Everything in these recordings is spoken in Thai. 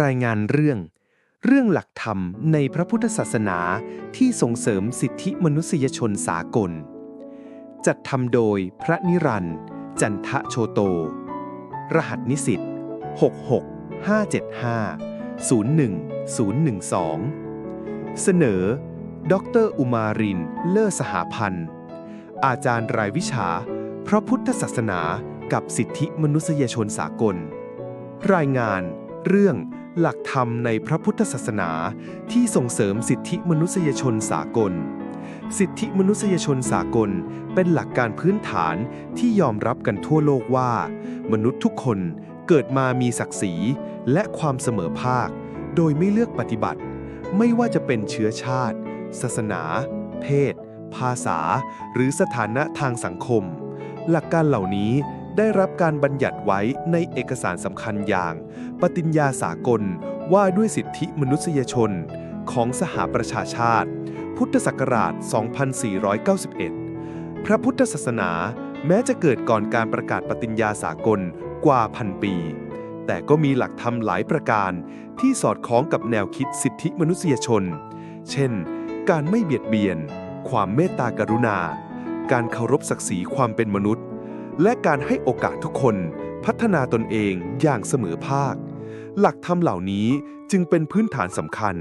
รายงานเรื่อง เรื่องหลักธรรมในพระพุทธศาสนาที่ส่งเสริมสิทธิมนุษยชนสากล จัดทำโดยพระนิรันดร์จันทะโชโต รหัสนิสิต66575 01012 เสนอ ดรอุมาริน เลอสหาพันธ์ อาจารย์รายวิชา พระพุทธศาสนากับสิทธิมนุษยชนสากล รายงาน เรื่องหลักธรรมในพระพุทธศาสนาที่ส่งเสริมสิทธิมนุษยชนสากล สิทธิมนุษยชนสากลเป็นหลักการพื้นฐานที่ยอมรับกันทั่วโลกว่า มนุษย์ทุกคนเกิดมามีศักดิ์ศรีและความเสมอภาค โดยไม่เลือกปฏิบัติ ไม่ว่าจะเป็นเชื้อชาติ ศาสนา เพศ ภาษา หรือสถานะทางสังคม หลักการเหล่านี้ ได้รับการบัญญัติไว้ในเอกสารสำคัญอย่าง ปฏิญญาสากลว่าด้วยสิทธิมนุษยชน ของสหประชาชาติ พุทธศักราช 2491 พระพุทธศาสนาแม้จะเกิดก่อนการประกาศปฏิญญาสากลกว่าพันปี แต่ก็มีหลักธรรมหลายประการที่สอดคล้องกับแนวคิดสิทธิมนุษยชน เช่น การไม่เบียดเบียน ความเมตตากรุณา การเคารพศักดิ์ศรีความเป็นมนุษย์ และการให้โอกาสทุกคนพัฒนาตนเองอย่างเสมอภาค หลักธรรมเหล่านี้จึงเป็นพื้นฐานสำคัญ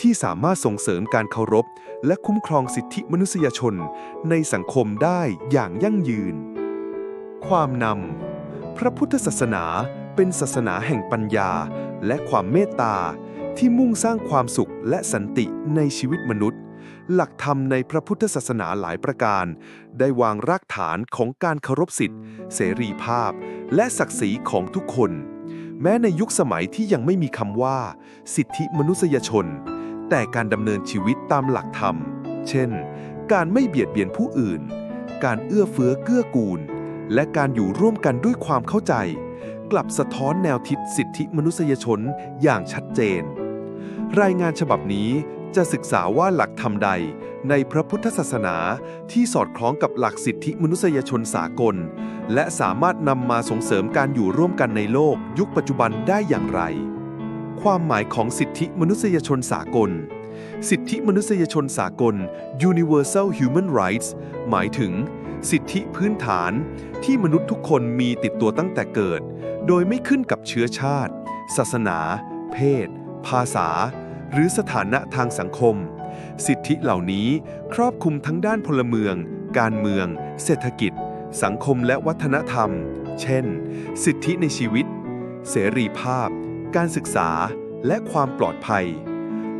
ที่สามารถส่งเสริมการเคารพ และคุ้มครองสิทธิมนุษยชนในสังคมได้อย่างยั่งยืน ความนำ พระพุทธศาสนาเป็นศาสนาแห่งปัญญาและความเมตตาที่มุ่งสร้างความสุขและสันติในชีวิตมนุษย์ หลักธรรมในพระพุทธศาสนาหลายประการ ได้วางรากฐานของการเคารพสิทธิเสรีภาพ และศักดิ์ศรีของทุกคน แม้ในยุคสมัยที่ยังไม่มีคำว่า สิทธิมนุษยชน แต่การดำเนินชีวิตตามหลักธรรม เช่น การไม่เบียดเบียนผู้อื่น การเอื้อเฟื้อเกื้อกูล และการอยู่ร่วมกันด้วยความเข้าใจ กลับสะท้อนแนวทิศสิทธิมนุษยชนอย่างชัดเจนรายงานฉบับนี้ จะศึกษาว่าหลักธรรมใดในพระพุทธศาสนาที่สอดคล้องกับหลักสิทธิมนุษยชนสากล และสามารถนำมาส่งเสริมการอยู่ร่วมกันในโลกยุคปัจจุบันได้อย่างไร ความหมายของสิทธิมนุษยชนสากล สิทธิมนุษยชนสากล Universal Human Rights หมายถึง สิทธิพื้นฐานที่มนุษย์ทุกคนมีติดตัวตั้งแต่เกิด โดยไม่ขึ้นกับเชื้อชาติ ศาสนา เพศ ภาษา หรือสถานะทางสังคม สิทธิเหล่านี้ครอบคลุมทั้งด้านพลเมือง การเมือง เศรษฐกิจ สังคมและวัฒนธรรม เช่น สิทธิในชีวิต เสรีภาพ การศึกษา และความปลอดภัย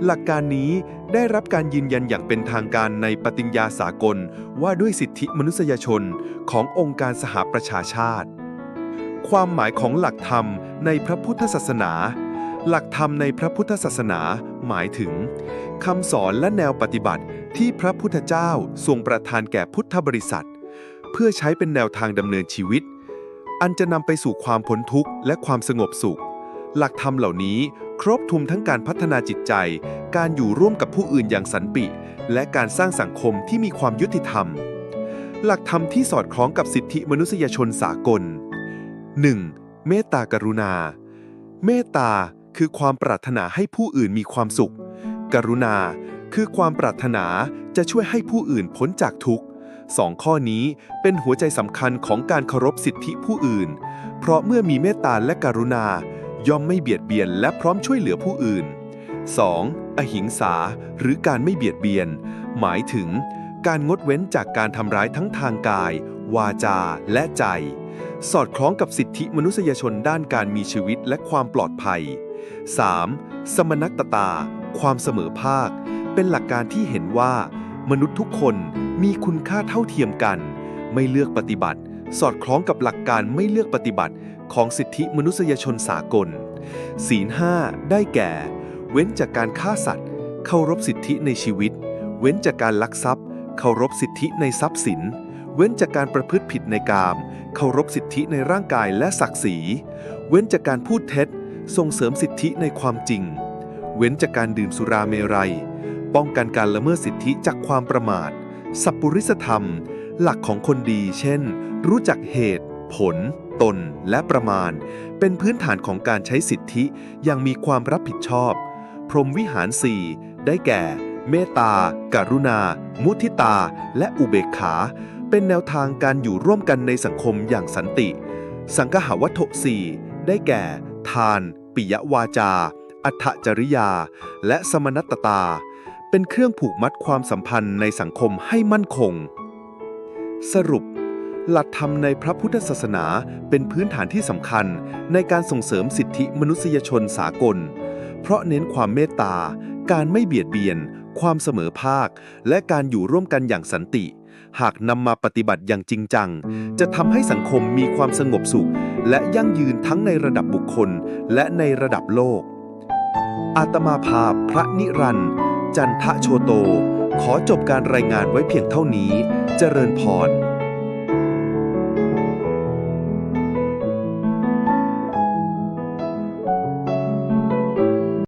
หลักการนี้ได้รับการยืนยันอย่างเป็นทางการในปฏิญญาสากลว่าด้วยสิทธิมนุษยชนขององค์การสหประชาชาติ ความหมายของหลักธรรมในพระพุทธศาสนา หลักธรรมในพระพุทธศาสนา หมายถึงคำสอนและแนวปฏิบัติที่พระพุทธเจ้าทรงประทานแก่พุทธบริษัท เพื่อใช้เป็นแนวทางดำเนินชีวิต อันจะนำไปสู่ความพ้นทุกข์และความสงบสุข หลักธรรมเหล่านี้ครอบคลุมทั้งการพัฒนาจิตใจ การอยู่ร่วมกับผู้อื่นอย่างสันติ และการสร้างสังคมที่มีความยุติธรรม หลักธรรมที่สอดคล้องกับสิทธิมนุษยชนสากล 1. เมตตากรุณา เมตตา คือความปรารถนาให้ผู้อื่นมีความสุข กรุณา คือความปรารถนาจะช่วยให้ผู้อื่นพ้นจากทุกข์สองข้อนี้เป็นหัวใจสำคัญของการเคารพสิทธิผู้อื่น เพราะเมื่อมีเมตตาและกรุณา ย่อมไม่เบียดเบียนและพร้อมช่วยเหลือผู้อื่น 2. อหิงสา หรือการไม่เบียดเบียน หมายถึง การงดเว้นจากการทำร้ายทั้งทางกาย วาจา และใจ สอดคล้องกับสิทธิมนุษยชนด้านการมีชีวิตและความปลอดภัย 3. สมนัตตา ความเสมอภาค เป็นหลักการที่เห็นว่า มนุษย์ทุกคนมีคุณค่าเท่าเทียมกัน ไม่เลือกปฏิบัติ สอดคล้องกับหลักการไม่เลือกปฏิบัติของสิทธิมนุษยชนสากล ศีลห้าได้แก่ เว้นจากการฆ่าสัตว์ เคารพสิทธิในชีวิต เว้นจากการลักทรัพย์ เคารพสิทธิในทรัพย์สิน เว้นจากการประพฤติผิดในกาม เคารพสิทธิในร่างกายและศักดิ์ศรี เว้นจากการพูดเท็จ ส่งเสริมสิทธิในความจริง เว้นจากการดื่มสุราเมรัย ป้องกันการละเมิดสิทธิจากความประมาท สัพปริสธรรม หลักของคนดี เช่น รู้จักเหตุ ผล ตน และประมาณ เป็นพื้นฐานของการใช้สิทธิอย่างมีความรับผิดชอบ พรหมวิหารสี่ได้แก่ เมตตาการุณา มุทิตา และอุเบกขา เป็นแนวทางการอยู่ร่วมกันในสังคมอย่างสันติ สังฆวัตถุสี่ได้แก่ ทาน ปิยวาจา อัตจริยา และสมณตตา เป็นเครื่องผูกมัดความสัมพันธ์ในสังคมให้มั่นคง สรุป หลักธรรมในพระพุทธศาสนาเป็นพื้นฐานที่สำคัญในการส่งเสริมสิทธิมนุษยชนสากล เพราะเน้นความเมตตา การไม่เบียดเบียน ความเสมอภาค และการอยู่ร่วมกันอย่างสันติ หากนำมาปฏิบัติอย่างจริงจัง จะทำให้สังคมมีความสงบสุข และยั่งยืนทั้งในระดับบุคคล และในระดับโลก อาตมาภาพพระนิรันดร์จันทะโชโต ขอจบการรายงานไว้เพียงเท่านี้ เจริญพร